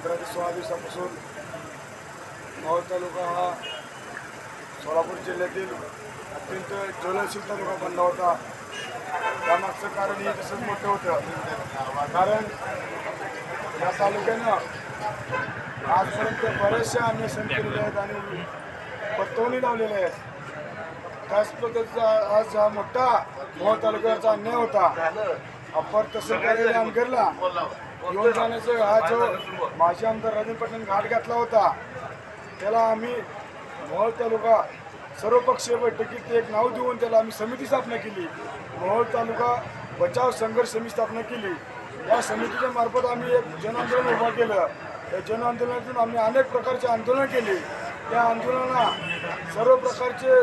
पंधरा ते सोळा दिवसापासून मावळ तालुका हा सोलापूर जिल्ह्यातील अत्यंत ज्वलनशील तालुका बनला होता. त्यामागचं कारण हे तसंच मोठं होतं. कारण या तालुक्यानं आजपर्यंत बरेचसे अन्वेषण केलेले आहेत आणि पत्तवणी लावलेले आहेत. त्याच पद्धतीचा आज हा मोठा मोह तालुक्यावरचा अन्याय होता. अप्पर तहसीलदाराने अनगरला घेऊन जाण्याचा हा जो माजी आमदार राजन पाटील घाट घातला होता त्याला आम्ही मोहोळ तालुका सर्वपक्षीय बैठकीत एक नाव देऊन त्याला आम्ही समिती स्थापना केली. मोहोळ तालुका बचाव संघर्ष समिती स्थापना केली. या समितीच्या मार्फत आम्ही एक जनआंदोलन उभं केलं. या जनआंदोलनातून आम्ही अनेक प्रकारचे आंदोलन केली. त्या आंदोलनाला सर्व प्रकारचे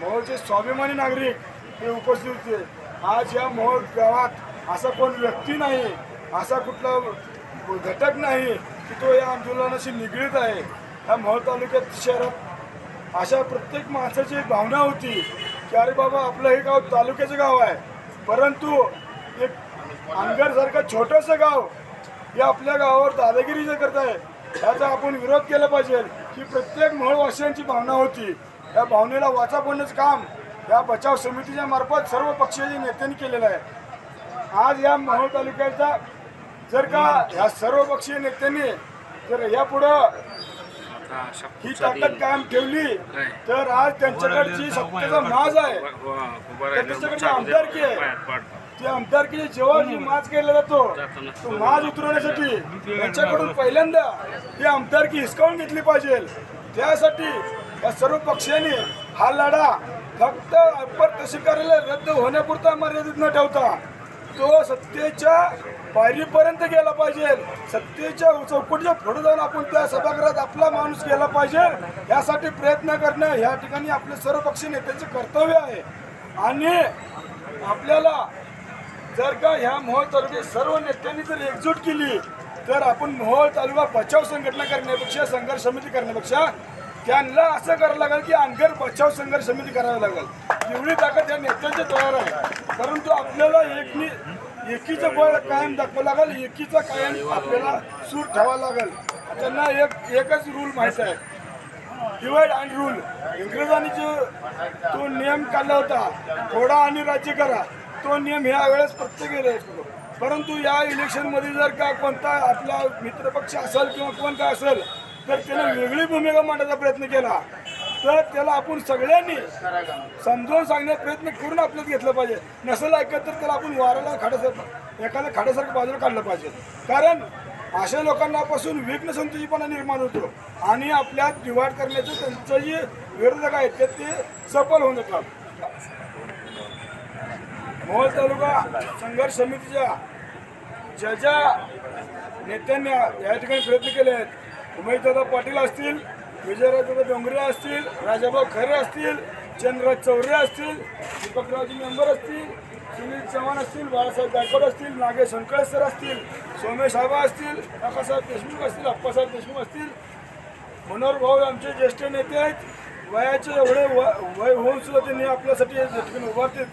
मोहोळचे स्वाभिमानी नागरिक हे उपस्थित होते. आज या मोहोळ गावात असा कोण व्यक्ती नाही असा कुठला घटक नाही की तो या आंदोलनाशी निगडीत आहे. या मोहोळ तालुक्यात शहरात अशा प्रत्येक माणसाची एक भावना होती की अरे बाबा आपलं हे गाव तालुक्याचं गाव आहे. परंतु एक अंगरसारखं छोटंसं गाव हे आपल्या गावावर दादागिरी जे करत आहे त्याचा आपण विरोध केला पाहिजे की प्रत्येक मोहळवासियांची भावना होती. या भावनेला वाचा फोडण्याचं काम या बचाव समितीच्या मार्फत सर्व पक्षीय नेत्यांनी केलेलं आहे. आज या मोहोळ तालुक्याचा जर का या सर्व पक्षीय नेत्यांनी जर यापुढं ही ताकद कायम ठेवली तर आज त्यांच्याकडची सत्तेचा माज आहे. तर त्याच्याकडची आमदारकी आहे. ती आमदारकीची जेव्हा जी माज केला जातो तो माज उतरवण्यासाठी त्यांच्याकडून पहिल्यांदा ही आमदारकी हिसकावून घेतली पाहिजे. त्यासाठी या सर्व पक्षांनी हा लढा फक्त अप्पर तहसील कार्यालय रद्द होण्यापुरता मर्यादित न ठेवता तो सत्तेच्या पायरीपर्यंत गेला पाहिजे. सत्तेच्या चौकटीच्या पुढे जाऊन आपण त्या सभागृहात आपला माणूस गेला पाहिजे. यासाठी प्रयत्न करणं ह्या ठिकाणी आपले सर्व पक्षी नेत्यांचे कर्तव्य आहे. आणि आपल्याला जर का ह्या मोहोळ तालुक्यात सर्व नेत्यांनी जर एकजूट केली तर आपण मोहोळ तालुका बचाव संघटना करण्यापेक्षा संघर्ष समिती करण्यापेक्षा त्यांना असं करावं लागेल की अनगर बचाव संघर्ष समिती करावी लागेल. एवढी ताकद या नेत्यांच्या तयार आहे. परंतु आपल्याला एकनी एकीचं बळ कायम दाखवावं लागेल एकीचा कायम आपल्याला सूर ठेवावा लागेल. त्यांना एक एकच रूल माहीत आहे. डिवाइड अँड रूल इंग्रजांनी जो तो नियम काढला होता थोडा आणि राज्य करा तो नियम ह्या वेळेस प्रत्येक येतो. परंतु या इलेक्शनमध्ये जर का कोणता आपला मित्रपक्ष असेल किंवा कोण काय असेल तर त्याने वेगळी भूमिका मांडायचा प्रयत्न केला तर त्याला आपण सगळ्यांनी समजावून सांगण्याचा प्रयत्न करून आपल्यात घेतलं पाहिजे. नसेल ऐकत तर त्याला आपण वाराला खाड्यासारखं एखाद्या खाड्यासारखं बाजूला काढलं पाहिजे. कारण अशा लोकांनापासून विघ्न संतुषीपणा निर्माण होतो आणि आपल्यात दिवाड करण्याचे त्यांचं जे विरोधक आहेत ते ते सफल होऊन जातात. मोहोळ तालुका संघर्ष समितीच्या ज्या ज्या नेत्यांनी या ठिकाणी प्रयत्न केले आहेत उमेशदादा पाटील असतील विजयराजदादा डोंगरे असतील राजाभाऊ खरे असतील चंद्रराज चौरे असतील दीपकरावजी मेंबर असतील सुनील चव्हाण असतील बाळासाहेब गायकवाड असतील नागेश संकळे सर असतील सोमेश आबा असतील काकासाहेब देशमुख असतील अप्पासाहेब देशमुख असतील. मनोहर भाऊ आमचे ज्येष्ठ नेते आहेत. वयाचे एवढे व वय होऊन सुद्धा त्यांनी आपल्यासाठी या ठिकाणी उभारतील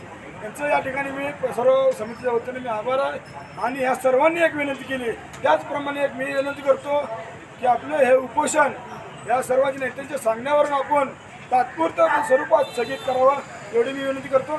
त्यांचं या ठिकाणी मी सर्व समितीच्या वतीने मी आभार आहे. आणि ह्या सर्वांनी एक विनंती केली त्याचप्रमाणे एक मी विनंती करतो की आपलं हे उपोषण या सर्वांच्या नेत्यांच्या सांगण्यावरून आपण तात्पुरत्या स्वरूपात स्थगित करावा एवढी मी विनंती करतो.